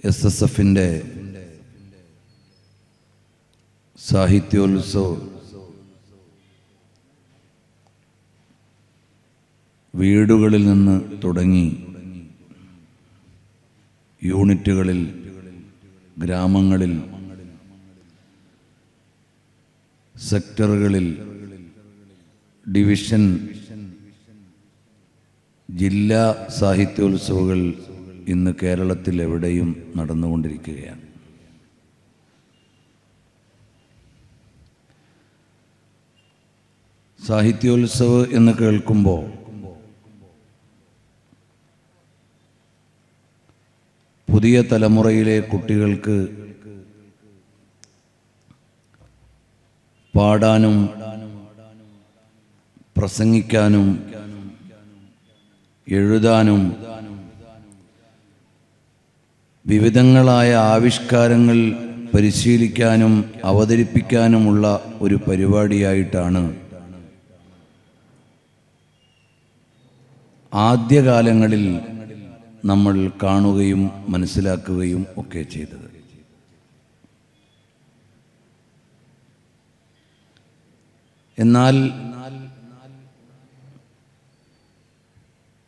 S S എഫിന്റെ സാഹിത്യോത്സവം വീടുകളിൽ നിന്ന് തുടങ്ങി യൂണിറ്റുകളിൽ ഗ്രാമങ്ങളിൽ സെക്ടറുകളിൽ ഡിവിഷൻ ജില്ലാ സാഹിത്യോത്സവങ്ങൾ ഇന്ന് കേരളത്തിൽ എവിടെയും നടന്നുകൊണ്ടിരിക്കുകയാണ്. സാഹിത്യോത്സവ് എന്ന് കേൾക്കുമ്പോൾ പുതിയ തലമുറയിലെ കുട്ടികൾക്ക് പാടാനും പ്രസംഗിക്കാനും എഴുതാനും വിവിധങ്ങളായ ആവിഷ്കാരങ്ങൾ പരിശീലിക്കാനും അവതരിപ്പിക്കാനുമുള്ള ഒരു പരിപാടിയായിട്ടാണ്. ആദ്യകാലങ്ങളിൽ നമ്മൾ കാണുകയും മനസ്സിലാക്കുകയും ഒക്കെ ചെയ്തത്. എന്നാൽ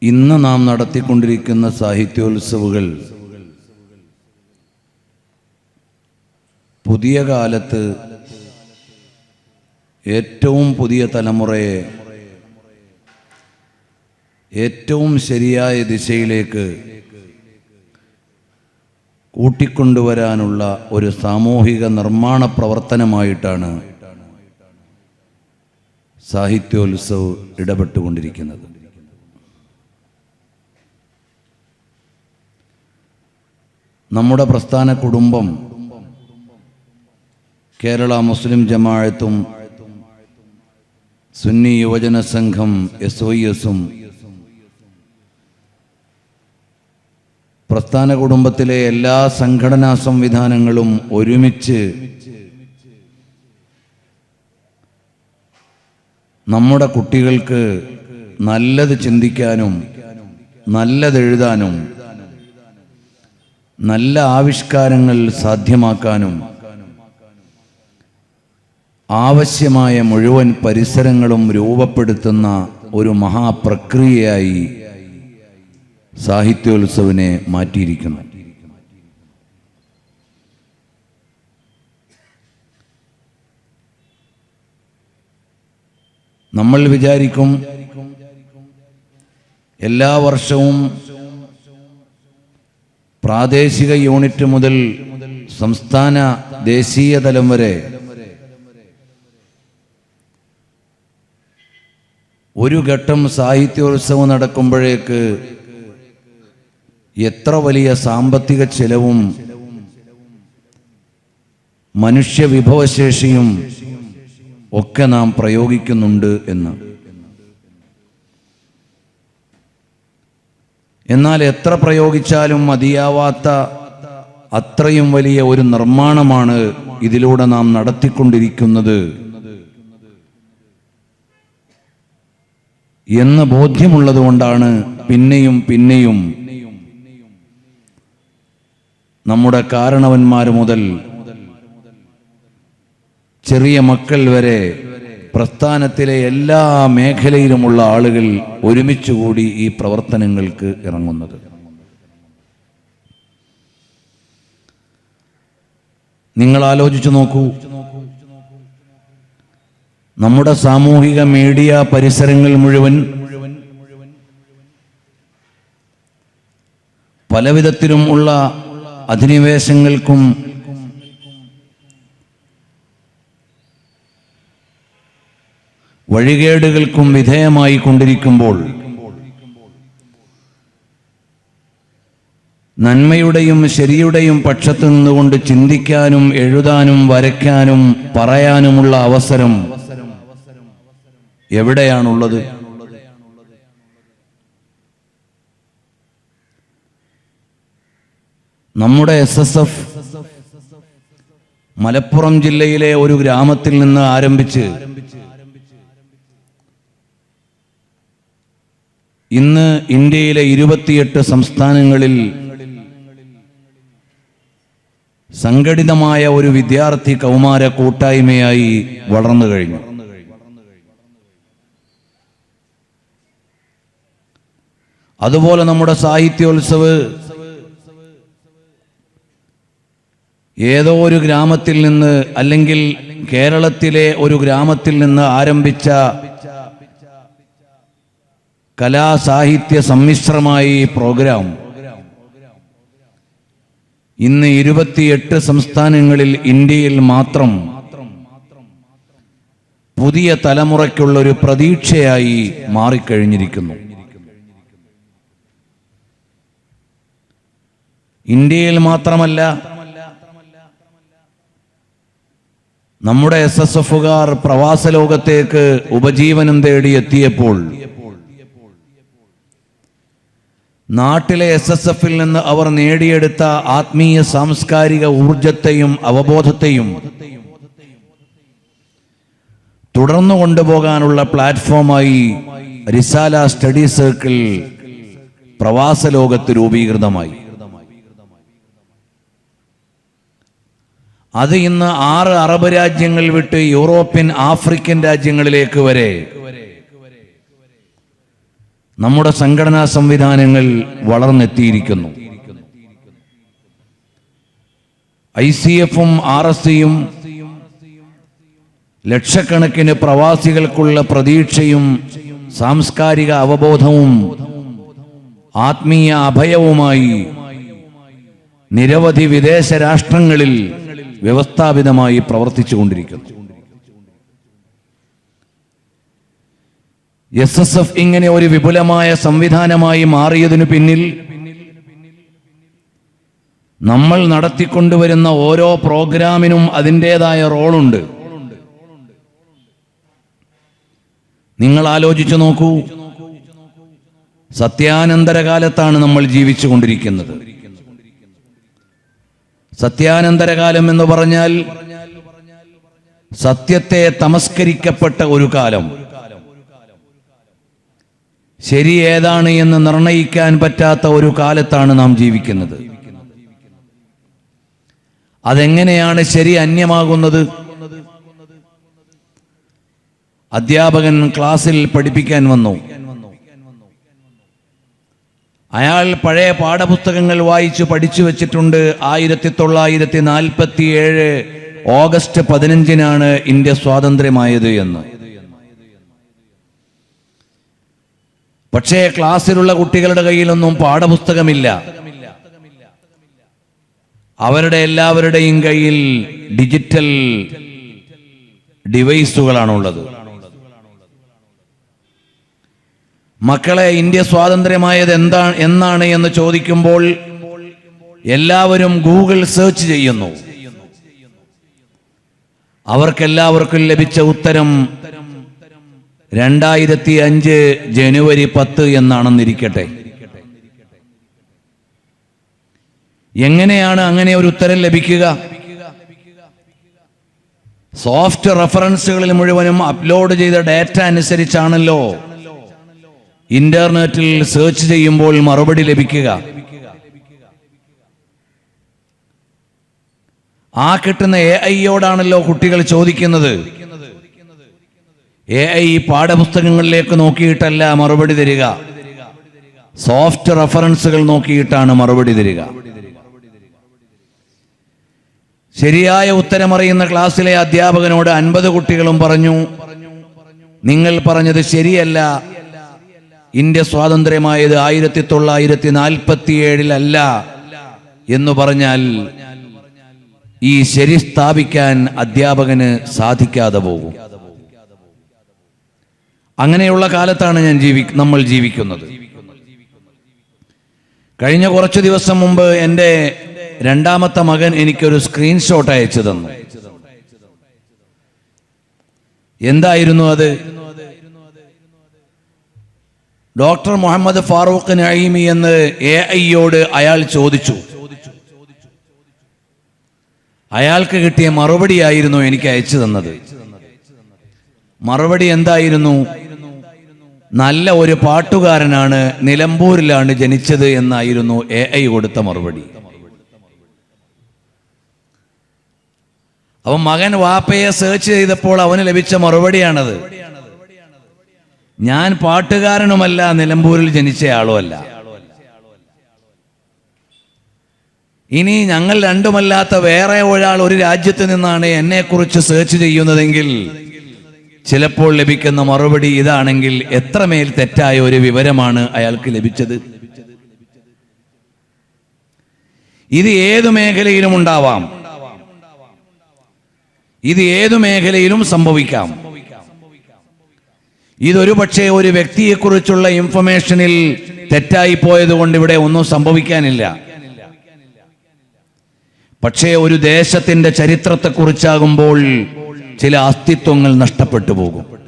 ഇന്ന് നാം നടത്തിക്കൊണ്ടിരിക്കുന്ന സാഹിത്യോത്സവുകൾ പുതിയ കാലത്ത് ഏറ്റവും പുതിയ തലമുറയെ ഏറ്റവും ശരിയായ ദിശയിലേക്ക് കൂട്ടിക്കൊണ്ടുവരാനുള്ള ഒരു സാമൂഹിക നിർമ്മാണ പ്രവർത്തനമായിട്ടാണ് സാഹിത്യോത്സവ് ഇടപെട്ടുകൊണ്ടിരിക്കുന്നത്. നമ്മുടെ പ്രസ്ഥാന കുടുംബം കേരള മുസ്ലിം ജമാഅത്തും സുന്നി യുവജന സംഘം എസ് ഒ എസും പ്രസ്ഥാന കുടുംബത്തിലെ എല്ലാ സംഘടനാ സംവിധാനങ്ങളും ഒരുമിച്ച് നമ്മുടെ കുട്ടികൾക്ക് നല്ലത് ചിന്തിക്കാനും നല്ലതെഴുതാനും നല്ല ആവിഷ്കാരങ്ങൾ സാധ്യമാക്കാനും ആവശ്യമായ മുഴുവൻ പരിസരങ്ങളും രൂപപ്പെടുത്തുന്ന ഒരു മഹാപ്രക്രിയയായി സാഹിത്യോത്സവിനെ മാറ്റിയിരിക്കുന്നു. നമ്മൾ വിചാരിക്കും എല്ലാ വർഷവും പ്രാദേശിക യൂണിറ്റ് മുതൽ സംസ്ഥാന ദേശീയ തലം വരെ ഒരു ഘട്ടം സാഹിത്യോത്സവം നടക്കുമ്പോഴേക്ക് എത്ര വലിയ സാമ്പത്തിക ചെലവും മനുഷ്യ വിഭവശേഷിയും ഒക്കെ നാം പ്രയോഗിക്കുന്നുണ്ട് എന്ന്. എന്നാൽ എത്ര പ്രയോഗിച്ചാലും മതിയാവാത്ത അത്രയും വലിയ ഒരു നിർമ്മാണമാണ് ഇതിലൂടെ നാം നടത്തിക്കൊണ്ടിരിക്കുന്നത്. എന്ന് ബോധ്യമുള്ളതുകൊണ്ടാണ് പിന്നെയും പിന്നെയും നമ്മുടെ കാരണവന്മാർ മുതൽ ചെറിയ മക്കൾ വരെ പ്രസ്ഥാനത്തിലെ എല്ലാ മേഖലയിലുമുള്ള ആളുകൾ ഒരുമിച്ചുകൂടി ഈ പ്രവർത്തനങ്ങൾക്ക് ഇറങ്ങുന്നത്. നിങ്ങൾ ആലോചിച്ചു നോക്കൂ. നമ്മുടെ സാമൂഹിക മീഡിയ പരിസരങ്ങൾ മുഴുവൻ പലവിധത്തിലും ഉള്ള അധിനിവേശങ്ങൾക്കും വഴികേടുകൾക്കും വിധേയമായി കൊണ്ടിരിക്കുമ്പോൾ നന്മയുടെയും ശരിയുടെയും പക്ഷത്തു നിന്നുകൊണ്ട് ചിന്തിക്കാനും എഴുതാനും വരയ്ക്കാനും പറയാനുമുള്ള അവസരം എവിടെയാണുള്ളത്? നമ്മുടെ എസ് എസ് എഫ് മലപ്പുറം ജില്ലയിലെ ഒരു ഗ്രാമത്തിൽ നിന്ന് ആരംഭിച്ച് ഇന്ന് ഇന്ത്യയിലെ ഇരുപത്തിയെട്ട് സംസ്ഥാനങ്ങളിൽ സംഘടിതമായ ഒരു വിദ്യാർത്ഥി കൗമാര കൂട്ടായ്മയായി വളർന്നു കഴിഞ്ഞു. അതുപോലെ നമ്മുടെ സാഹിത്യോത്സവ് ഏതോ ഒരു ഗ്രാമത്തിൽ നിന്ന് അല്ലെങ്കിൽ കേരളത്തിലെ ഒരു ഗ്രാമത്തിൽ നിന്ന് ആരംഭിച്ച കലാസാഹിത്യ സമ്മിശ്രമായി പ്രോഗ്രാം. ഇന്ന് ഇരുപത്തിയെട്ട് സംസ്ഥാനങ്ങളിൽ ഇന്ത്യയിൽ മാത്രം പുതിയ തലമുറയ്ക്കുള്ള ഒരു പ്രതീക്ഷയായി മാറിക്കഴിഞ്ഞിരിക്കുന്നു. ഇന്ത്യയിൽ മാത്രമല്ല നമ്മുടെ എസ് എസ് എഫുകാർ പ്രവാസ ലോകത്തേക്ക് ഉപജീവനം തേടി എത്തിയപ്പോൾ നാട്ടിലെ എസ് എസ് എഫിൽ നിന്ന് അവർ നേടിയെടുത്ത ആത്മീയ സാംസ്കാരിക ഊർജത്തെയും അവബോധത്തെയും തുടർന്നു കൊണ്ടുപോകാനുള്ള പ്ലാറ്റ്ഫോമായി റിസാല സ്റ്റഡി സർക്കിൾ പ്രവാസ ലോകത്ത് രൂപീകൃതമായി. അത് ഇന്ന് ആറ് അറബ് രാജ്യങ്ങൾ വിട്ട് യൂറോപ്യൻ ആഫ്രിക്കൻ രാജ്യങ്ങളിലേക്ക് വരെ. നമ്മുടെ സംഘടനാ സംവിധാനങ്ങൾ വളർന്നെത്തിയിരിക്കുന്നു. ഐ സി എഫും ആർ എസ് സിയും ലക്ഷക്കണക്കിന് പ്രവാസികൾക്കുള്ള പ്രതീക്ഷയും സാംസ്കാരിക അവബോധവും ആത്മീയ അഭയവുമായി നിരവധി വിദേശ രാഷ്ട്രങ്ങളിൽ വ്യവസ്ഥാപിതമായി പ്രവർത്തിച്ചുകൊണ്ടിരിക്കുന്നു എസ് എസ് എഫ് ഇങ്ങനെ ഒരു വിപുലമായ സംവിധാനമായി മാറിയതിനു പിന്നിൽ നമ്മൾ നടത്തിക്കൊണ്ടുവരുന്ന ഓരോ പ്രോഗ്രാമിനും അതിന്റെതായ റോളുണ്ട്. നിങ്ങൾ ആലോചിച്ചു നോക്കൂ. സത്യാനന്തര കാലത്താണ് നമ്മൾ ജീവിച്ചു കൊണ്ടിരിക്കുന്നത്. സത്യാനന്തരകാലം എന്ന് പറഞ്ഞാൽ സത്യത്തെ തമസ്കരിക്കപ്പെട്ട ഒരു കാലം. ശരി ഏതാണ് എന്ന് നിർണയിക്കാൻ പറ്റാത്ത ഒരു കാലത്താണ് നാം ജീവിക്കുന്നത്. അതെങ്ങനെയാണ് ശരി അന്യമാകുന്നത്? അധ്യാപകൻ ക്ലാസ്സിൽ പഠിപ്പിക്കാൻ വന്നു. അയാൾ പഴയ പാഠപുസ്തകങ്ങൾ വായിച്ച് പഠിച്ചു വെച്ചിട്ടുണ്ട്. ആയിരത്തി തൊള്ളായിരത്തി നാൽപ്പത്തി ഏഴ് ഓഗസ്റ്റ് പതിനഞ്ചിനാണ് ഇന്ത്യ സ്വാതന്ത്ര്യമായത് എന്ന്. പക്ഷേ ക്ലാസ്സിലുള്ള കുട്ടികളുടെ കയ്യിലൊന്നും പാഠപുസ്തകമില്ല. അവരുടെ എല്ലാവരുടെയും കയ്യിൽ ഡിജിറ്റൽ ഡിവൈസുകളാണുള്ളത്. മക്കളെ ഇന്ത്യ സ്വാതന്ത്ര്യമായത് എന്താണ് എന്നാണ് എന്ന് ചോദിക്കുമ്പോൾ എല്ലാവരും ഗൂഗിൾ സെർച്ച് ചെയ്യുന്നു. അവർക്കെല്ലാവർക്കും ലഭിച്ച ഉത്തരം രണ്ടായിരത്തി അഞ്ച് ജനുവരി പത്ത് എന്നാണെന്നിരിക്കട്ടെ. എങ്ങനെയാണ് അങ്ങനെ ഒരു ഉത്തരം ലഭിക്കുക? സോഫ്റ്റ് റെഫറൻസുകളിൽ മുഴുവനും അപ്ലോഡ് ചെയ്ത ഡാറ്റ അനുസരിച്ചാണല്ലോ ഇന്റർനെറ്റിൽ സെർച്ച് ചെയ്യുമ്പോൾ മറുപടി ലഭിക്കുക. ആ കിട്ടുന്ന എ ഐയോടാണല്ലോ കുട്ടികൾ ചോദിക്കുന്നത്. എ ഐ പാഠപുസ്തകങ്ങളിലേക്ക് നോക്കിയിട്ടല്ല മറുപടി തരിക. സോഫ്റ്റ് റെഫറൻസുകൾ നോക്കിയിട്ടാണ് മറുപടി തരിക. ശരിയായ ഉത്തരമറിയുന്ന ക്ലാസ്സിലെ അധ്യാപകനോട് അൻപത് കുട്ടികളും പറഞ്ഞു നിങ്ങൾ പറഞ്ഞത് ശരിയല്ല ഇന്ത്യ സ്വാതന്ത്ര്യമായത് ആയിരത്തി തൊള്ളായിരത്തി നാൽപ്പത്തി ഏഴിലല്ല എന്ന് പറഞ്ഞാൽ ഈ ശരി സ്ഥാപിക്കാൻ അധ്യാപകന് സാധിക്കാതെ പോകും. അങ്ങനെയുള്ള കാലത്താണ് ഞാൻ ജീവി നമ്മൾ ജീവിക്കുന്നത്. കഴിഞ്ഞ കുറച്ച് ദിവസം മുമ്പ് എന്റെ രണ്ടാമത്തെ മകൻ എനിക്കൊരു സ്ക്രീൻഷോട്ട് അയച്ചു തന്നു. എന്തായിരുന്നു അത്? ഡോക്ടർ മുഹമ്മദ് ഫാറൂഖ് നഈമി എന്ന് എ ഐയോട് അയാൾ ചോദിച്ചു. അയാൾക്ക് കിട്ടിയ മറുപടിയായിരുന്നു എനിക്ക് അയച്ചു തന്നത്. മറുപടി എന്തായിരുന്നു? നല്ല ഒരു പാട്ടുകാരനാണ് നിലമ്പൂരിലാണ് ജനിച്ചത് എന്നായിരുന്നു എ ഐ കൊടുത്ത മറുപടി. അവൻ മകൻ വാപ്പയെ സെർച്ച് ചെയ്തപ്പോൾ അവന് ലഭിച്ച മറുപടിയാണത്. ഞാൻ പാട്ടുകാരനുമല്ല നിലമ്പൂരിൽ ജനിച്ചയാളുമല്ല. ഇനി ഞങ്ങൾ രണ്ടുമല്ലാത്ത വേറെ ഒരാൾ ഒരു രാജ്യത്ത് നിന്നാണ് എന്നെക്കുറിച്ച് സെർച്ച് ചെയ്യുന്നതെങ്കിൽ ചിലപ്പോൾ ലഭിക്കുന്ന മറുപടി ഇതാണെങ്കിൽ എത്രമേൽ തെറ്റായ ഒരു വിവരമാണ് അയാൾക്ക് ലഭിച്ചത്. ഇത് ഏതു മേഖലയിലും ഉണ്ടാവാം. ഇത് ഏതു മേഖലയിലും സംഭവിക്കാം. ഇതൊരു പക്ഷേ ഒരു വ്യക്തിയെക്കുറിച്ചുള്ള ഇൻഫർമേഷനിൽ തെറ്റായി പോയതുകൊണ്ട് ഇവിടെ ഒന്നും സംഭവിക്കാനില്ല. പക്ഷേ ഒരു ദേശത്തിന്റെ ചരിത്രത്തെ കുറിച്ചാകുമ്പോൾ ചില അസ്തിത്വങ്ങൾ നഷ്ടപ്പെട്ടു പോകും.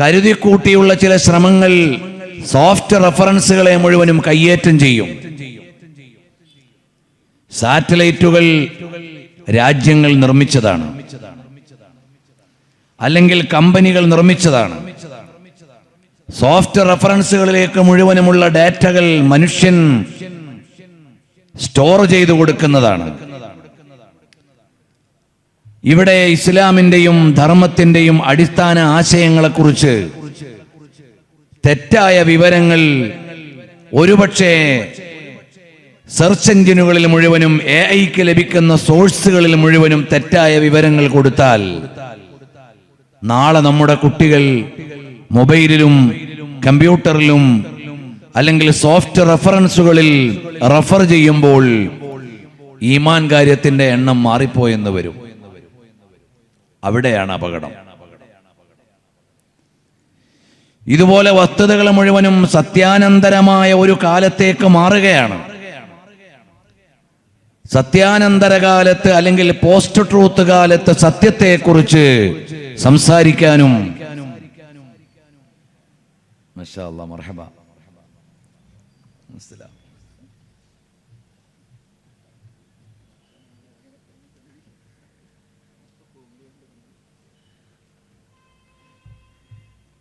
കരുതിക്കൂട്ടിയുള്ള ചില ശ്രമങ്ങൾ സോഫ്റ്റ് റെഫറൻസുകളെ മുഴുവനും കയ്യേറ്റം ചെയ്യും. സാറ്റലൈറ്റുകൾ രാജ്യങ്ങൾ നിർമ്മിച്ചതാണ്. അല്ലെങ്കിൽ കമ്പനികൾ നിർമ്മിച്ചതാണ്. സോഫ്റ്റ് റെഫറൻസുകളിലേക്ക് മുഴുവനുമുള്ള ഡാറ്റകൾ മനുഷ്യൻ സ്റ്റോർ ചെയ്തു കൊടുക്കുന്നതാണ്. ഇവിടെ ഇസ്ലാമിന്റെയും ധർമ്മത്തിന്റെയും അടിസ്ഥാന ആശയങ്ങളെ കുറിച്ച് തെറ്റായ വിവരങ്ങൾ ഒരുപക്ഷെ സെർച്ച് എഞ്ചിനുകളിൽ മുഴുവനും എ ഐക്ക് ലഭിക്കുന്ന സോഴ്സുകളിൽ മുഴുവനും തെറ്റായ വിവരങ്ങൾ കൊടുത്താൽ നാളെ നമ്മുടെ കുട്ടികൾ മൊബൈലിലും കമ്പ്യൂട്ടറിലും അല്ലെങ്കിൽ സോഫ്റ്റ് റെഫറൻസുകളിൽ റെഫർ ചെയ്യുമ്പോൾ ഈമാൻ കാര്യത്തിന്റെ എണ്ണം മാറിപ്പോയെന്ന് വരും. അവിടെയാണ് അപകടം. ഇതുപോലെ വസ്തുതകൾ മുഴുവനും സത്യാനന്തരമായ ഒരു കാലത്തേക്ക് മാറുകയാണ്. സത്യാനന്തര കാലത്ത് അല്ലെങ്കിൽ പോസ്റ്റ് ട്രൂത്ത് കാലത്ത് സത്യത്തെക്കുറിച്ച് സംസാരിക്കാനും മർഹബ.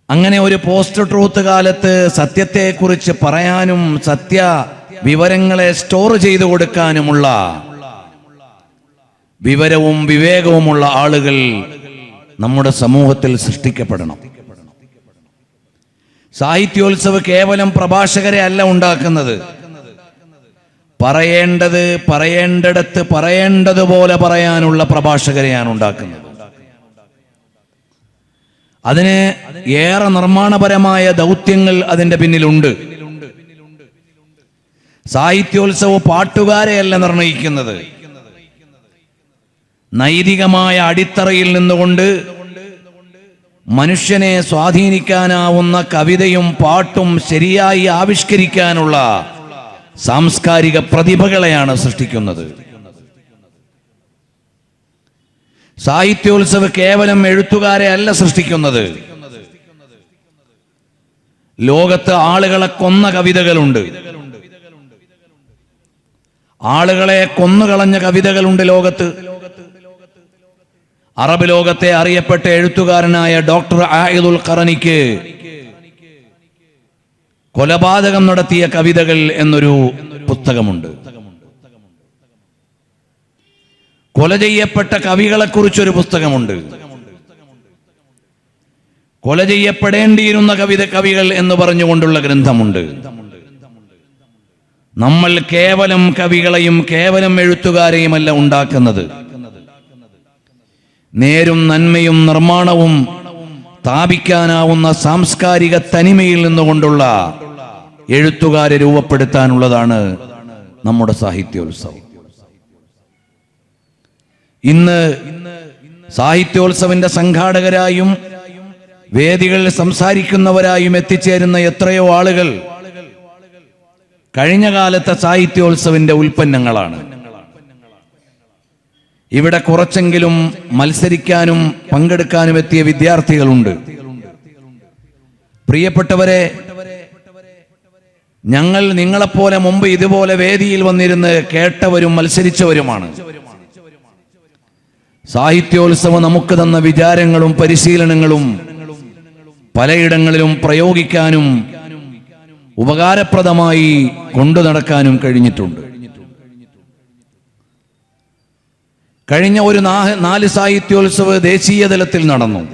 അങ്ങനെ ഒരു പോസ്റ്റ് ട്രൂത്ത് കാലത്ത് സത്യത്തെക്കുറിച്ച് പറയാനും സത്യ വിവരങ്ങളെ സ്റ്റോർ ചെയ്തു കൊടുക്കാനുമുള്ള വിവരവും വിവേകവുമുള്ള ആളുകൾ നമ്മുടെ സമൂഹത്തിൽ സൃഷ്ടിക്കപ്പെടണം. സാഹിത്യോത്സവ് കേവലം പ്രഭാഷകരെ അല്ല ഉണ്ടാക്കുന്നത്. പറയേണ്ടത് പറയേണ്ടിടത്ത് പറയേണ്ടതുപോലെ പറയാനുള്ള പ്രഭാഷകരെയാണ് ഉണ്ടാക്കുന്നത്. അതിന് ഏറെ നിർമ്മാണപരമായ ദൗത്യങ്ങൾ അതിന്റെ പിന്നിലുണ്ട്. സാഹിത്യോത്സവ പാട്ടുകാരെയല്ല നിർണയിക്കുന്നത്. നൈതികമായ അടിത്തറയിൽ നിന്നുകൊണ്ട് മനുഷ്യനെ സ്വാധീനിക്കാനാവുന്ന കവിതയും പാട്ടും ശരിയായി ആവിഷ്കരിക്കാനുള്ള സാംസ്കാരിക പ്രതിഭകളെയാണ് സൃഷ്ടിക്കുന്നത്. സാഹിത്യോത്സവ് കേവലം എഴുത്തുകാരെ അല്ല സൃഷ്ടിക്കുന്നത്. ലോകത്ത് ആളുകളെ കൊന്ന കവിതകളുണ്ട്. ആളുകളെ കൊന്നുകളഞ്ഞ കവിതകളുണ്ട് ലോകത്ത്. അറബ് ലോകത്തെ അറിയപ്പെട്ട എഴുത്തുകാരനായ ഡോക്ടർ ആയിദുൽ ഖറനിക്ക് കൊലപാതകം നടത്തിയ കവിതകൾ എന്നൊരു പുസ്തകമുണ്ട്. കൊല ചെയ്യപ്പെട്ട കവികളെക്കുറിച്ചൊരു പുസ്തകമുണ്ട്. കൊല ചെയ്യപ്പെടേണ്ടിയിരുന്ന കവിത കവികൾ എന്ന് പറഞ്ഞുകൊണ്ടുള്ള ഗ്രന്ഥമുണ്ട്. നമ്മൾ കേവലം കവികളെയും കേവലം എഴുത്തുകാരെയുമല്ല ഉണ്ടാക്കുന്നത്. നേരും നന്മയും നിർമ്മാണവും താപിക്കാനാവുന്ന സാംസ്കാരിക തനിമയിൽ നിന്നുകൊണ്ടുള്ള എഴുത്തുകാരെ രൂപപ്പെടുത്താനുള്ളതാണ് നമ്മുടെ സാഹിത്യോത്സവം. ഇന്ന് സാഹിത്യോത്സവിന്റെ സംഘാടകരായും വേദികളിൽ സംസാരിക്കുന്നവരായും എത്തിച്ചേരുന്ന എത്രയോ ആളുകൾ കഴിഞ്ഞ കാലത്തെ സാഹിത്യോത്സവിന്റെ ഉൽപ്പന്നങ്ങളാണ്. ഇവിടെ കുറച്ചെങ്കിലും മത്സരിക്കാനും പങ്കെടുക്കാനും എത്തിയ വിദ്യാർത്ഥികളുണ്ട്. പ്രിയപ്പെട്ടവരെ ഞങ്ങൾ നിങ്ങളെപ്പോലെ മുമ്പ് ഇതുപോലെ വേദിയിൽ വന്നിരുന്ന് കേട്ടവരും മത്സരിച്ചവരുമാണ്. സാഹിത്യോത്സവം നമുക്ക് തന്ന വിചാരങ്ങളും പരിശീലനങ്ങളും പലയിടങ്ങളിലും പ്രയോഗിക്കാനും ഉപകാരപ്രദമായി കൊണ്ടു നടക്കാനും കഴിഞ്ഞിട്ടുണ്ട്. കഴിഞ്ഞ ഒരു നാല് സാഹിത്യോത്സവ് ദേശീയ തലത്തിൽ നടന്നു.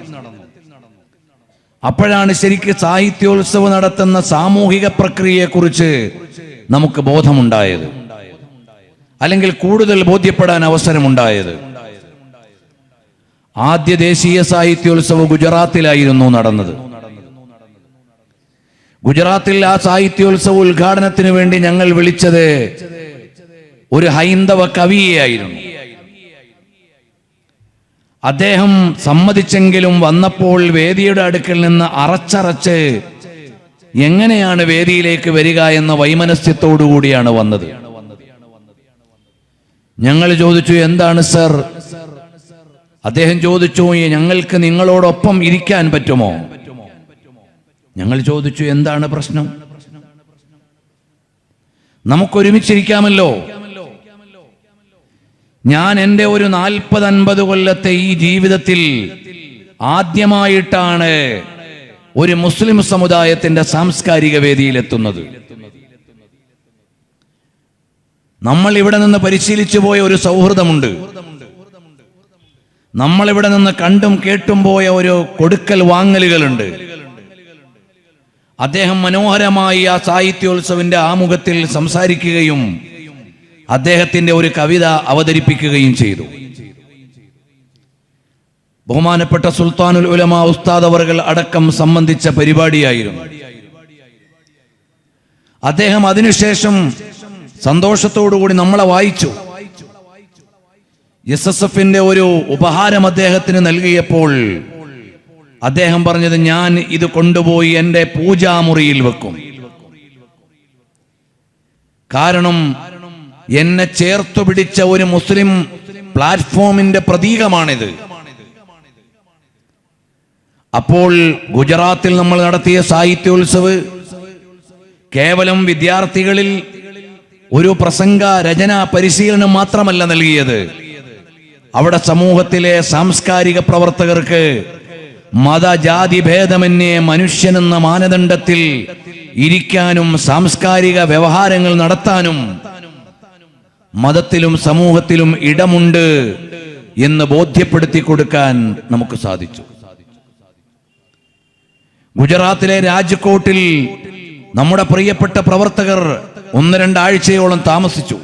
അപ്പോഴാണ് ശരിക്ക് സാഹിത്യോത്സവം നടത്തുന്ന സാമൂഹിക പ്രക്രിയയെക്കുറിച്ച് നമുക്ക് ബോധമുണ്ടായത്. അല്ലെങ്കിൽ കൂടുതൽ ബോധ്യപ്പെടാൻ അവസരമുണ്ടായത്. ആദ്യ ദേശീയ സാഹിത്യോത്സവം ഗുജറാത്തിലായിരുന്നു നടന്നത്. ഗുജറാത്തിൽ ആ സാഹിത്യോത്സവ ഉദ്ഘാടനത്തിന് വേണ്ടി ഞങ്ങൾ വിളിച്ചത് ഒരു ഹൈന്ദവ കവിയെയായിരുന്നു. അദ്ദേഹം സമ്മതിച്ചെങ്കിലും വന്നപ്പോൾ വേദിയുടെ അടുക്കൽ നിന്ന് അറച്ചറച്ച് എങ്ങനെയാണ് വേദിയിലേക്ക് വരിക എന്ന വൈമനസ്യത്തോടു കൂടിയാണ് വന്നത്. ഞങ്ങൾ ചോദിച്ചു എന്താണ് സർ? അദ്ദേഹം ചോദിച്ചു ഞങ്ങൾക്ക് നിങ്ങളോടൊപ്പം ഇരിക്കാൻ പറ്റുമോ? ഞങ്ങൾ ചോദിച്ചു എന്താണ് പ്രശ്നം? നമുക്കൊരുമിച്ചിരിക്കാമല്ലോ. ഞാൻ എന്റെ ഒരു നാൽപ്പത് അൻപത് കൊല്ലത്തെ ഈ ജീവിതത്തിൽ ആദ്യമായിട്ടാണ് ഒരു മുസ്ലിം സമുദായത്തിന്റെ സാംസ്കാരിക വേദിയിലെത്തുന്നത് നമ്മൾ ഇവിടെ നിന്ന് പരിശീലിച്ചു പോയ ഒരു സൗഹൃദമുണ്ട്. നമ്മൾ ഇവിടെ നിന്ന് കണ്ടും കേട്ടും പോയ ഒരു കൊടുക്കൽ വാങ്ങലുകളുണ്ട്. അദ്ദേഹം മനോഹരമായി ആ സാഹിത്യോത്സവിന്റെ ആമുഖത്തിൽ സംസാരിക്കുകയും അദ്ദേഹത്തിന്റെ ഒരു കവിത അവതരിപ്പിക്കുകയും ചെയ്തു. ബഹുമാനപ്പെട്ട സുൽത്താനുൽ ഉലമ ഉസ്താദ് അവർകൾ അടക്കം സംബന്ധിച്ച പരിപാടിയായിരുന്നു. അദ്ദേഹം അതിനുശേഷം സന്തോഷത്തോടുകൂടി നമ്മളെ വായിച്ചു. എസ് എസ് എഫിന്റെ ഒരു ഉപഹാരം അദ്ദേഹത്തിന് നൽകിയപ്പോൾ അദ്ദേഹം പറഞ്ഞത് ഞാൻ ഇത് കൊണ്ടുപോയി എന്റെ പൂജാമുറിയിൽ വെക്കും. കാരണം എന്നെ ചേർത്തു പിടിച്ച ഒരു മുസ്ലിം പ്ലാറ്റ്ഫോമിന്റെ പ്രതീകമാണിത്. അപ്പോൾ ഗുജറാത്തിൽ നമ്മൾ നടത്തിയ സാഹിത്യോത്സവ് കേവലം വിദ്യാർത്ഥികളിൽ ഒരു പ്രസംഗ രചന പരിശീലനം മാത്രമല്ല നൽകിയത്. അവിടെ സമൂഹത്തിലെ സാംസ്കാരിക പ്രവർത്തകർക്ക് മതജാതി ഭേദമന്യേ മനുഷ്യനെന്ന മാനദണ്ഡത്തിൽ ഇരിക്കാനും സാംസ്കാരിക വ്യവഹാരങ്ങൾ നടത്താനും മതത്തിലും സമൂഹത്തിലും ഇടമുണ്ട് എന്ന് ബോധ്യപ്പെടുത്തി കൊടുക്കാൻ നമുക്ക് സാധിച്ചു. ഗുജറാത്തിലെ രാജ്കോട്ടിൽ നമ്മുടെ പ്രിയപ്പെട്ട പ്രവർത്തകർ ഒന്ന് രണ്ടാഴ്ചയോളം താമസിച്ചു.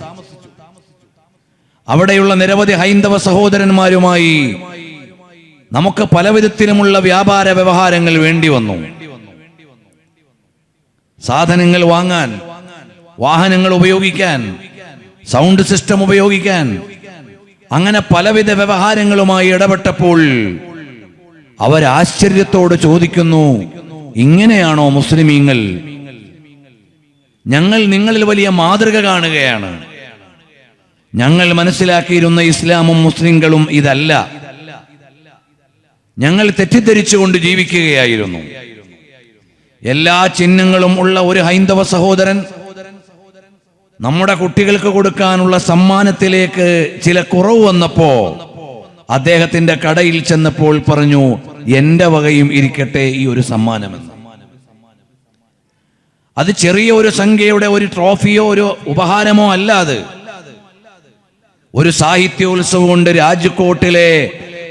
അവിടെയുള്ള നിരവധി ഹൈന്ദവ സഹോദരന്മാരുമായി നമുക്ക് പലവിധത്തിലുമുള്ള വ്യാപാര വ്യവഹാരങ്ങൾ വേണ്ടി വന്നു. സാധനങ്ങൾ വാങ്ങാൻ വാഹനങ്ങൾ ഉപയോഗിക്കാൻ സൗണ്ട് സിസ്റ്റം ഉപയോഗിക്കാൻ. അങ്ങനെ പലവിധ വ്യവഹാരങ്ങളുമായി ഇടപെട്ടപ്പോൾ അവർ ആശ്ചര്യത്തോട് ചോദിക്കുന്നു ഇങ്ങനെയാണോ മുസ്ലിമീങ്ങൾ? ഞങ്ങൾ നിങ്ങളിൽ വലിയ മാതൃക കാണുകയാണ്. ഞങ്ങൾ മനസ്സിലാക്കിയിരുന്ന ഇസ്ലാമും മുസ്ലിങ്ങളും ഇതല്ല. ഞങ്ങൾ തെറ്റിദ്ധരിച്ചുകൊണ്ട് ജീവിക്കുകയായിരുന്നു. എല്ലാ ചിഹ്നങ്ങളും ഉള്ള ഒരു ഹൈന്ദവ സഹോദരൻ നമ്മുടെ കുട്ടികൾക്ക് കൊടുക്കാനുള്ള സമ്മാനത്തിലേക്ക് ചില കുറവ് വന്നപ്പോ അദ്ദേഹത്തിന്റെ കടയിൽ ചെന്നപ്പോൾ പറഞ്ഞു എന്റെ വകയും ഇരിക്കട്ടെ ഈ ഒരു സമ്മാനമെന്ന്. അത് ചെറിയ ഒരു സംഖ്യയുടെ ഒരു ട്രോഫിയോ ഒരു ഉപഹാരമോ അല്ലാതെ ഒരു സാഹിത്യോത്സവം കൊണ്ട് രാജ്കോട്ടിലെ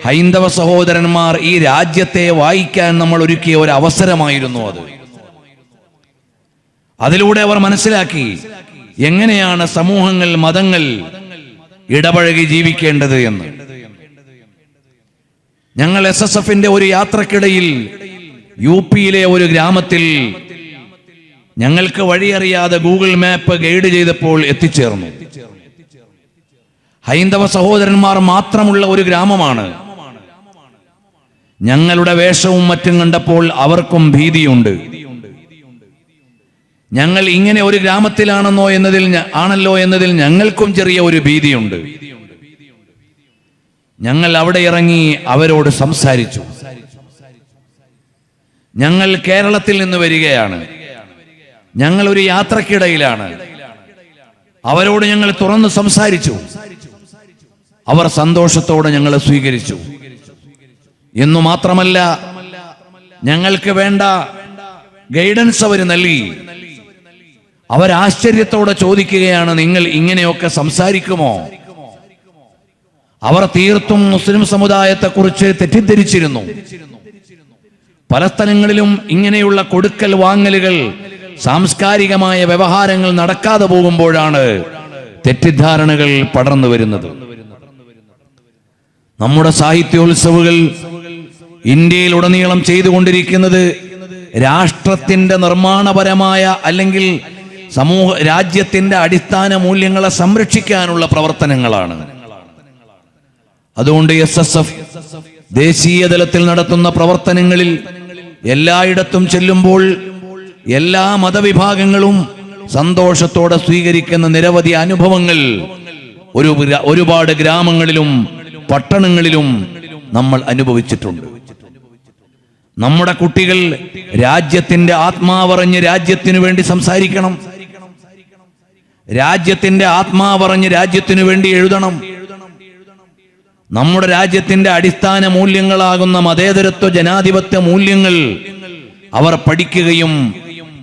ഹൈന്ദവ സഹോദരന്മാർ ഈ രാജ്യത്തെ വായിക്കാൻ നമ്മൾ ഒരുക്കിയ ഒരു അവസരമായിരുന്നു അത്. അതിലൂടെ അവർ മനസ്സിലാക്കി എങ്ങനെയാണ് സമൂഹങ്ങൾ മതങ്ങൾ ഇടപഴകി ജീവിക്കേണ്ടത് എന്ന്? ഞങ്ങൾ എസ് എസ് എഫിന്റെ ഒരു യാത്രക്കിടയിൽ യു പിയിലെ ഒരു ഗ്രാമത്തിൽ ഞങ്ങൾക്ക് വഴിയറിയാതെ ഗൂഗിൾ മാപ്പ് ഗൈഡ് ചെയ്തപ്പോൾ എത്തിച്ചേർന്നു. ഹൈന്ദവ സഹോദരന്മാർ മാത്രമുള്ള ഒരു ഗ്രാമമാണ്. ഞങ്ങളുടെ വേഷവും മറ്റും കണ്ടപ്പോൾ അവർക്കും ഭീതിയുണ്ട്. ഞങ്ങൾ ഇങ്ങനെ ഒരു ഗ്രാമത്തിലാണെന്നോ എന്നതിൽ ആണല്ലോ എന്നതിൽ ഞങ്ങൾക്കും ചെറിയ ഒരു ഭീതിയുണ്ട്. ഞങ്ങൾ അവിടെ ഇറങ്ങി അവരോട് സംസാരിച്ചു. ഞങ്ങൾ കേരളത്തിൽ നിന്ന് വരികയാണ്. ഞങ്ങൾ ഒരു യാത്രക്കിടയിലാണ്. അവരോട് ഞങ്ങൾ തുറന്ന് സംസാരിച്ചു. അവർ സന്തോഷത്തോടെ ഞങ്ങളെ സ്വീകരിച്ചു. എന്നു മാത്രമല്ല ഞങ്ങൾക്ക് വേണ്ട ഗൈഡൻസ് അവർ നൽകി. അവരാശ്ചര്യത്തോടെ ചോദിക്കുകയാണ് നിങ്ങൾ ഇങ്ങനെയൊക്കെ സംസാരിക്കുമോ? അവർ തീർത്തും മുസ്ലിം സമുദായത്തെക്കുറിച്ച് തെറ്റിദ്ധരിച്ചിരുന്നു. പല സ്ഥലങ്ങളിലും ഇങ്ങനെയുള്ള കൊടുക്കൽ വാങ്ങലുകൾ സാംസ്കാരികമായ വ്യവഹാരങ്ങൾ നടക്കാതെ പോകുമ്പോഴാണ് തെറ്റിദ്ധാരണകൾ പടർന്നു വരുന്നത്. നമ്മുടെ സാഹിത്യോത്സവുകൾ ഇന്ത്യയിലുടനീളം ചെയ്തുകൊണ്ടിരിക്കുന്നത് രാഷ്ട്രത്തിന്റെ നിർമ്മാണപരമായ അല്ലെങ്കിൽ സമൂഹ രാജ്യത്തിന്റെ അടിസ്ഥാന മൂല്യങ്ങളെ സംരക്ഷിക്കാനുള്ള പ്രവർത്തനങ്ങളാണ്. അതുകൊണ്ട് എസ് എസ് എഫ് ദേശീയ തലത്തിൽ നടത്തുന്ന പ്രവർത്തനങ്ങളിൽ എല്ലായിടത്തും ചെല്ലുമ്പോൾ എല്ലാ മതവിഭാഗങ്ങളും സന്തോഷത്തോടെ സ്വീകരിക്കുന്ന നിരവധി അനുഭവങ്ങൾ ഒരു ഒരുപാട് ഗ്രാമങ്ങളിലും പട്ടണങ്ങളിലും നമ്മൾ അനുഭവിച്ചിട്ടുണ്ട്. നമ്മുടെ കുട്ടികൾ രാജ്യത്തിന്റെ ആത്മാവറിഞ്ഞ് രാജ്യത്തിനു വേണ്ടി സംസാരിക്കണം. രാജ്യത്തിന്റെ ആത്മാവറിഞ്ഞ് രാജ്യത്തിനു വേണ്ടി എഴുതണം. നമ്മുടെ രാജ്യത്തിന്റെ അടിസ്ഥാന മൂല്യങ്ങളാകുന്ന മതേതരത്വ ജനാധിപത്യ മൂല്യങ്ങൾ അവർ പഠിക്കുകയും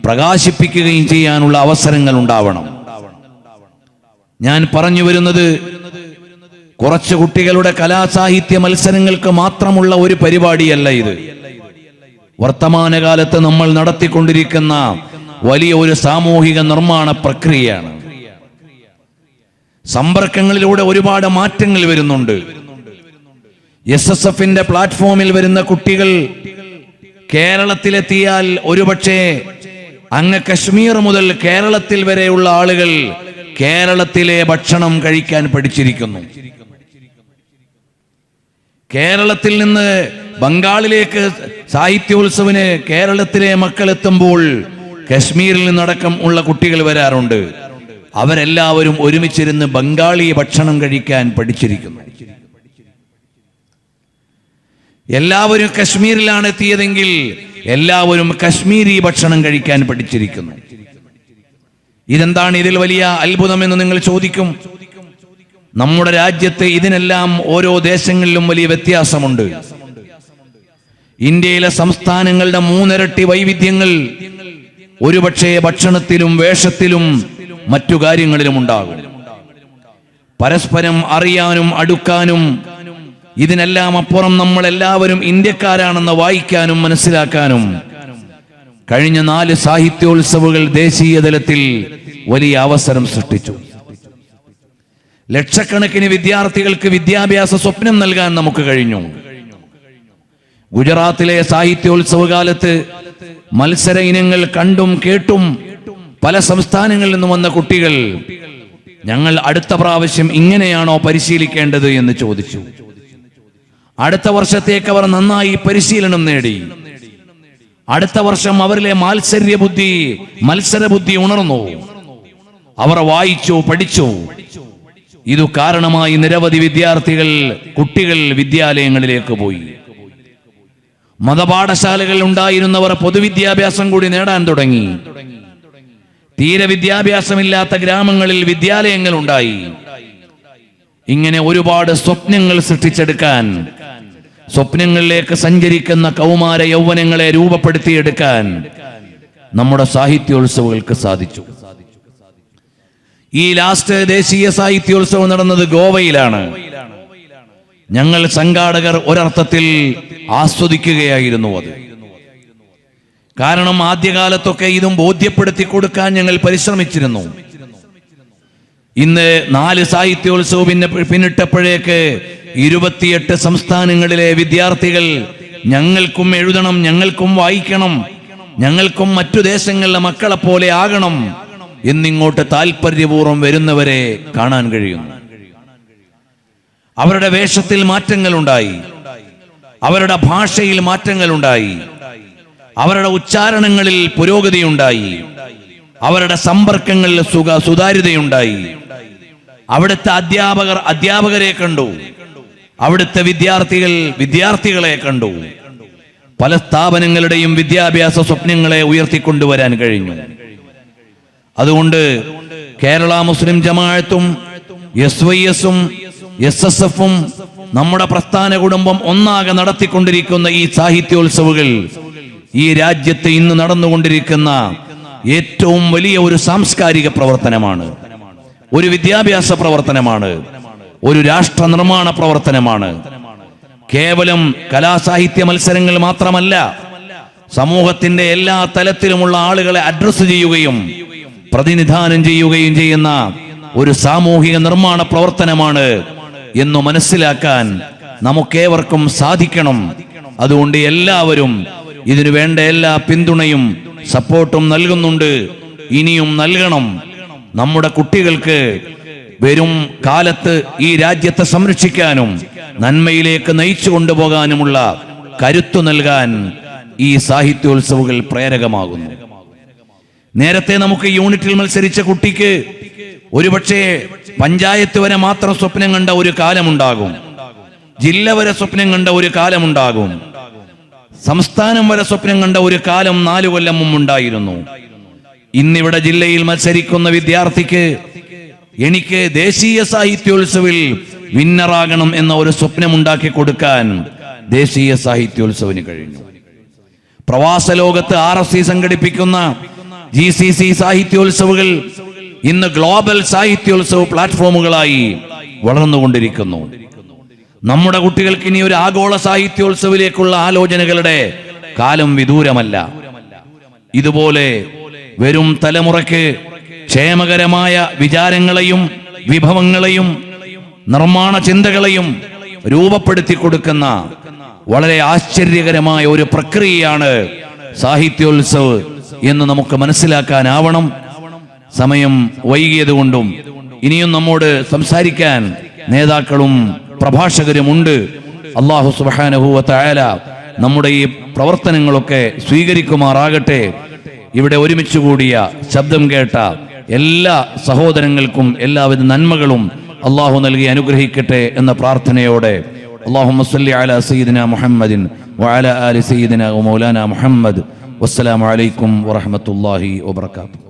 പ്രകാശിപ്പിക്കുകയും ചെയ്യാനുള്ള അവസരങ്ങൾ ഉണ്ടാവണം. ഞാൻ പറഞ്ഞു വരുന്നത് കുറച്ച് കുട്ടികളുടെ കലാസാഹിത്യ മത്സരങ്ങൾക്ക് മാത്രമുള്ള ഒരു പരിപാടിയല്ല ഇത്. വർത്തമാനകാലത്ത് നമ്മൾ നടത്തിക്കൊണ്ടിരിക്കുന്ന വലിയ ഒരു സാമൂഹിക നിർമ്മാണ പ്രക്രിയയാണ്. സമ്പർക്കങ്ങളിലൂടെ ഒരുപാട് മാറ്റങ്ങൾ വരുന്നുണ്ട്. എസ് എസ് എഫിന്റെ പ്ലാറ്റ്ഫോമിൽ വരുന്ന കുട്ടികൾ കേരളത്തിലെത്തിയാൽ ഒരുപക്ഷെ അങ്ങ് കശ്മീർ മുതൽ കേരളത്തിൽ വരെയുള്ള ആളുകൾ കേരളത്തിലെ ഭക്ഷണം കഴിക്കാൻ പഠിച്ചിരിക്കുന്നു. കേരളത്തിൽ നിന്ന് ബംഗാളിലേക്ക് സാഹിത്യോത്സവിന് കേരളത്തിലെ മക്കൾ എത്തുമ്പോൾ കശ്മീരിൽ നിന്നടക്കം ഉള്ള കുട്ടികൾ വരാറുണ്ട്. അവരെല്ലാവരും ഒരുമിച്ചിരുന്ന് ബംഗാളി ഭക്ഷണം കഴിക്കാൻ പഠിച്ചിരിക്കുന്നു. എല്ലാവരും കശ്മീരിലാണ് എത്തിയതെങ്കിൽ എല്ലാവരും കശ്മീരി ഭക്ഷണം കഴിക്കാൻ പഠിച്ചിരിക്കുന്നു. ഇതെന്താണ് ഇതിൽ വലിയ അത്ഭുതമെന്ന് നിങ്ങൾ ചോദിക്കും? നമ്മുടെ രാജ്യത്തെ ഇതിനെല്ലാം ഓരോ ദേശങ്ങളിലും വലിയ വ്യത്യാസമുണ്ട്. ഇന്ത്യയിലെ സംസ്ഥാനങ്ങളുടെ മൂന്നിരട്ടി വൈവിധ്യങ്ങൾ ഒരുപക്ഷെ ഭക്ഷണത്തിലും വേഷത്തിലും മറ്റു കാര്യങ്ങളിലും ഉണ്ടാകും. പരസ്പരം അറിയാനും അടുക്കാനും ഇതിനെല്ലാം അപ്പുറം നമ്മൾ എല്ലാവരും ഇന്ത്യക്കാരാണെന്ന് വായിക്കാനും മനസ്സിലാക്കാനും കഴിഞ്ഞ നാല് സാഹിത്യോത്സവങ്ങൾ ദേശീയ തലത്തിൽ വലിയ അവസരം സൃഷ്ടിച്ചു. ലക്ഷക്കണക്കിന് വിദ്യാർത്ഥികൾക്ക് വിദ്യാഭ്യാസ സ്വപ്നം നൽകാൻ നമുക്ക് കഴിഞ്ഞു. ഗുജറാത്തിലെ സാഹിത്യോത്സവ കാലത്ത് മത്സര ഇനങ്ങൾ കണ്ടും കേട്ടും പല സംസ്ഥാനങ്ങളിൽ നിന്ന് വന്ന കുട്ടികൾ ഞങ്ങൾ അടുത്ത പ്രാവശ്യം ഇങ്ങനെയാണോ പരിശീലിക്കേണ്ടത് എന്ന് ചോദിച്ചു. അടുത്ത വർഷത്തേക്ക് അവർ നന്നായി പരിശീലനം നേടി. അടുത്ത വർഷം അവരിലെ മാത്സര്യ ബുദ്ധി മത്സര ബുദ്ധി ഉണർന്നു. അവർ വായിച്ചു പഠിച്ചു. ഇതു കാരണമായി നിരവധി വിദ്യാർത്ഥികൾ കുട്ടികൾ വിദ്യാലയങ്ങളിലേക്ക് പോയി. മതപാഠശാലകൾ ഉണ്ടായിരുന്നവർ പൊതുവിദ്യാഭ്യാസം കൂടി നേടാൻ തുടങ്ങി. തീരെ വിദ്യാഭ്യാസമില്ലാത്ത ഗ്രാമങ്ങളിൽ വിദ്യാലയങ്ങൾ ഉണ്ടായി ഇങ്ങനെ ഒരുപാട് സ്വപ്നങ്ങൾ സൃഷ്ടിച്ചെടുക്കാൻ സ്വപ്നങ്ങളിലേക്ക് സഞ്ചരിക്കുന്ന കൗമാര യൗവനങ്ങളെ രൂപപ്പെടുത്തിയെടുക്കാൻ നമ്മുടെ സാഹിത്യോത്സവങ്ങൾക്ക് സാധിച്ചു. ഈ ലാസ്റ്റ് ദേശീയ സാഹിത്യോത്സവം നടന്നത് ഗോവയിലാണ്. ഞങ്ങൾ സംഘാടകർ ഒരർത്ഥത്തിൽ ആസ്വദിക്കുകയായിരുന്നു അത്. കാരണം ആദ്യകാലത്തൊക്കെ ഇതും ബോധ്യപ്പെടുത്തി കൊടുക്കാൻ ഞങ്ങൾ പരിശ്രമിച്ചിരുന്നു. ഇന്ന് നാല് സാഹിത്യോത്സവം പിന്നെ പിന്നിട്ടപ്പോഴേക്ക് ഇരുപത്തിയെട്ട് സംസ്ഥാനങ്ങളിലെ വിദ്യാർത്ഥികൾ ഞങ്ങൾക്കും എഴുതണം ഞങ്ങൾക്കും വായിക്കണം ഞങ്ങൾക്കും മറ്റു ദേശങ്ങളിലെ മക്കളെ പോലെ ആകണം എന്നിങ്ങോട്ട് താല്പര്യപൂർവം വരുന്നവരെ കാണാൻ കഴിയുന്നു. അവരുടെ വേഷത്തിൽ മാറ്റങ്ങളുണ്ടായി. അവരുടെ ഭാഷയിൽ മാറ്റങ്ങളുണ്ടായി. അവരുടെ ഉച്ചാരണങ്ങളിൽ പുരോഗതിയുണ്ടായി. അവരുടെ സമ്പർക്കങ്ങളിൽ സുഖ സുതാര്യതയുണ്ടായി. അവിടുത്തെ അധ്യാപകർ അധ്യാപകരെ കണ്ടു. അവിടുത്തെ വിദ്യാർത്ഥികൾ വിദ്യാർത്ഥികളെ കണ്ടു. പല സ്ഥാപനങ്ങളുടെയും വിദ്യാഭ്യാസ സ്വപ്നങ്ങളെ ഉയർത്തിക്കൊണ്ടുവരാൻ കഴിഞ്ഞു. അതുകൊണ്ട് കേരള മുസ്ലിം ജമാഅത്തും എസ് വൈ എസും എസ് എസ് എഫും നമ്മുടെ പ്രസ്ഥാന കുടുംബം ഒന്നാകെ നടത്തിക്കൊണ്ടിരിക്കുന്ന ഈ സാഹിത്യോത്സവുകൾ ഈ രാജ്യത്ത് ഇന്ന് നടന്നുകൊണ്ടിരിക്കുന്ന ഏറ്റവും വലിയ ഒരു സാംസ്കാരിക പ്രവർത്തനമാണ്. ഒരു വിദ്യാഭ്യാസ പ്രവർത്തനമാണ്. ഒരു രാഷ്ട്ര നിർമ്മാണ പ്രവർത്തനമാണ്. കേവലം കലാസാഹിത്യ മത്സരങ്ങൾ മാത്രമല്ല സമൂഹത്തിന്റെ എല്ലാ തലത്തിലുമുള്ള ആളുകളെ അഡ്രസ് ചെയ്യുകയും പ്രതിനിധാനം ചെയ്യുകയും ചെയ്യുന്ന ഒരു സാമൂഹിക നിർമ്മാണ പ്രവർത്തനമാണ് എന്ന് മനസ്സിലാക്കാൻ നമുക്കേവർക്കും സാധിക്കണം. അതുകൊണ്ട് എല്ലാവരും ഇതിനു വേണ്ട എല്ലാ പിന്തുണയും സപ്പോർട്ടും നൽകുന്നുണ്ട്. ഇനിയും നൽകണം. നമ്മുടെ കുട്ടികൾക്ക് വരും കാലത്ത് ഈ രാജ്യത്തെ സംരക്ഷിക്കാനും നന്മയിലേക്ക് നയിച്ചു കൊണ്ടുപോകാനുമുള്ള കരുത്തു നൽകാൻ ഈ സാഹിത്യോത്സവുകൾ പ്രേരകമാകുന്നു. നേരത്തെ നമുക്ക് യൂണിറ്റിൽ മത്സരിച്ച കുട്ടിക്ക് ഒരുപക്ഷെ പഞ്ചായത്ത് വരെ മാത്രം സ്വപ്നം കണ്ട ഒരു കാലമുണ്ടാകും. ജില്ല വരെ സ്വപ്നം കണ്ട ഒരു കാലമുണ്ടാകും. സംസ്ഥാനം വരെ സ്വപ്നം കണ്ട ഒരു കാലം നാലു കൊല്ലം മുമ്പുണ്ടായിരുന്നു ഇന്നിവിടെ ജില്ലയിൽ മത്സരിക്കുന്ന വിദ്യാർത്ഥിക്ക് എനിക്ക് ദേശീയ സാഹിത്യോത്സവിൽ വിന്നറാകണം എന്ന ഒരു സ്വപ്നമുണ്ടാക്കി കൊടുക്കാൻ ദേശീയ സാഹിത്യോത്സവിന് കഴിഞ്ഞു. പ്രവാസ ലോകത്ത് ആർ എസ് സി സംഘടിപ്പിക്കുന്ന ജി സി സി സാഹിത്യോത്സവുകൾ ഇന്ന് ഗ്ലോബൽ സാഹിത്യോത്സവ പ്ലാറ്റ്ഫോമുകളായി വളർന്നുകൊണ്ടിരിക്കുന്നു. നമ്മുടെ കുട്ടികൾക്ക് ഇനി ഒരു ആഗോള സാഹിത്യോത്സവിലേക്കുള്ള ആലോചനകളുടെ കാലം വിദൂരമല്ല. ഇതുപോലെ വരും തലമുറയ്ക്ക് ക്ഷേമകരമായ വിചാരങ്ങളെയും വിഭവങ്ങളെയും നിർമ്മാണ ചിന്തകളെയും രൂപപ്പെടുത്തി കൊടുക്കുന്ന വളരെ ആശ്ചര്യകരമായ ഒരു പ്രക്രിയയാണ് സാഹിത്യോത്സവ് എന്ന് നമുക്ക് മനസ്സിലാക്കാനാവണം. സമയം വൈകിയതുകൊണ്ടും ഇനിയും നമ്മോട് സംസാരിക്കാൻ നേതാക്കളും പ്രഭാഷകരുമുണ്ട്. അള്ളാഹു സുബാനഹുവല നമ്മുടെ ഈ പ്രവർത്തനങ്ങളൊക്കെ സ്വീകരിക്കുമാറാകട്ടെ. ഇവിടെ ഒരുമിച്ച് കൂടിയ ശബ്ദം കേട്ട എല്ലാ സഹോദരങ്ങൾക്കും എല്ലാവിധ നന്മകളും അള്ളാഹു നൽകി അനുഗ്രഹിക്കട്ടെ എന്ന പ്രാർത്ഥനയോടെ. അള്ളാഹു മസ്ലി അല സയ്യിദിന മുഹമ്മദിൻ വഅല ആലി സയ്യിദിന മൗലാന മുഹമ്മദ്. വസ്സലാമലൈക്കും വറഹമത്തല്ലാഹി വാത്തു